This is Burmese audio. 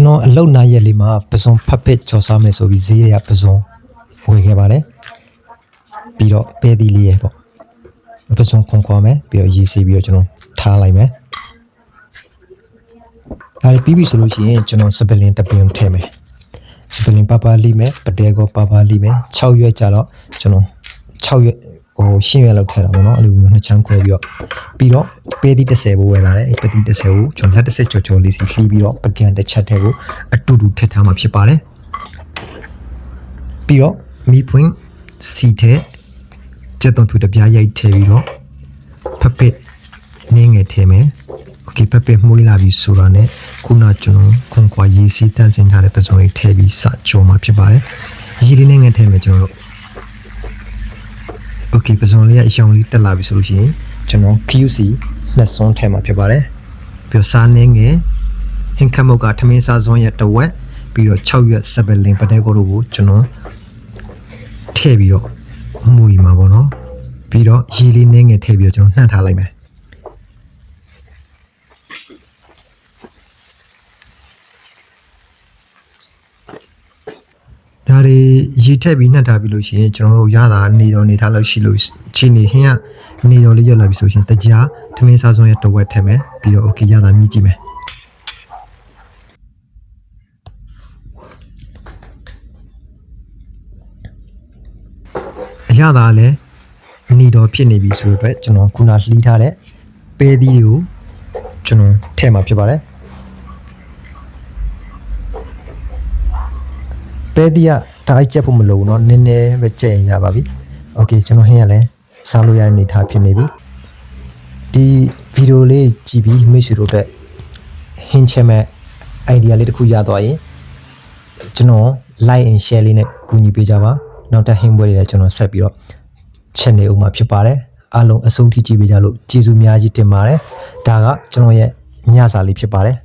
ကျွန်တော်အလုတ်နာရက်လေးမှာပစွန်ဖတ်ဖစ်ကြော်စားမယ်ဆိုပြီးဈေးတွေကပစွန်ဝယ်ခဲ့ပါတယ်ပြီးတော့ပဲသီးလေးရပေါ့ပစွန်ခွန်ခွာမယ်ပြီးတော့ရေဆေးပြီးတော့ကျွန်တော်ထားလိုက်မယ်ဒါပြီးပြီဆိုလို့ရှိရင်ကျွန်တော်စပလင်တစ်ပင်ထည့်မယ်စပလင်ပါပါလိမယ်ပတဲကောပါပါလိမယ်6ရွက်ကြတော့ကျွန်တော်6ရွက် ဟိုရှင်းရွက်လောက်ထည့်တာပေါ့နော်အဲ့လိုမျိုးနှစ်ချမ်းခွဲပြီးတော့ပြီးတော့ပဲသီး30ဘိုးဝယ်လာတယ်အဲ့ပဲသီး30ကိုကျွန်တော်လက်တစ်ဆက်ကြော်ကြော်လေးစီလှီးပြီးတော့ပကံတစ်ချက်တည်းကိုအတူတူထည့်ထားမှာဖြစ်ပါတယ်ပြီးတော့မီးဖွင့်စီထဲကျက်သွန်ဖြူတစ်ပြားရိုက်ထည့်ပြီးတော့ဖက်ဖက်နင်းငယ်ထည့်မယ်โอเคဖက်ဖက်မှုေးလာပြီဆိုတာနဲ့ခုနကျွန်တော်ခွန်ခွာရေးစီးတန့်စင်ထားတဲ့ပစုံလေးထည့်ပြီးစကြော်မှာဖြစ်ပါတယ်ရေးလေးနဲ့ငယ်ထည့်မယ်ကျွန်တော်တို့ โอเคပစုံလေးကအရောင်လေးတက်လာပြီဆိုလို့ရှိရင်ကျွန်တော် QC နှစ်စွန်းထဲမှာဖြစ်ပါတယ်ပြီးတော့စားနေငယ်ဟင်ခတ်မုတ်ကထမင်းစားစွန်းရဲ့တဝက်ပြီးတော့6ရက်စပလင်ပတဲကိုတို့ကိုကျွန်တော်ထည့်ပြီးတော့မှုရီမှာပေါ့နော်ပြီးတော့ရေလေးနေငယ်ထည့်ပြီးတော့ကျွန်တော်နှံ့ထားလိုက်မယ် ဒါတွေရေထက်ပြီးနှက်ထားပြီးလို့ရှိရင်ကျွန်တော်တို့ရတာနေတော်နေထားလို့ရှိလို့ချင်းနေဟင်းကနေတော်လေးရောက်လာပြီဆိုရှင်တကြားထမင်းစားစွန်းရဲ့တဝက်ထည့်မယ်ပြီးတော့ okay ရတာမြည်ကြည့်မယ်အရသာလည်းနေတော်ဖြစ်နေပြီဆိုတော့ကျွန်တော်ခုနလှီးထားတဲ့ပဲသီးတွေကိုကျွန်တော်ထည့်မှာဖြစ်ပါတယ် ပဲတီးကဒါအိုက်ချက်ဖို့မလိုဘူးเนาะနည်းနည်းပဲကြက်ရင်ရပါပြီโอเคကျွန်တော်ဟင်းရလဲစားလို့ရတဲ့အနေထားဖြစ်နေပြီဒီဗီဒီယိုလေးကြည့်ပြီးမိတ်ဆွေတို့အတွက်ဟင်းချက်မဲ့ idea လေးတစ်ခုရသွားရင်ကျွန်တော် like and share လေးနဲ့ကူညီပေးကြပါနောက်ထပ်ဟင်းပွဲတွေလည်းကျွန်တော်ဆက်ပြီးတော့ချက်နေဦးမှာဖြစ်ပါတယ်အားလုံးအဆုံးထိကြည့်ပေးကြလို့ကျေးဇူးအများကြီးတင်ပါတယ်ဒါကကျွန်တော်ရဲ့ညစာလေးဖြစ်ပါတယ်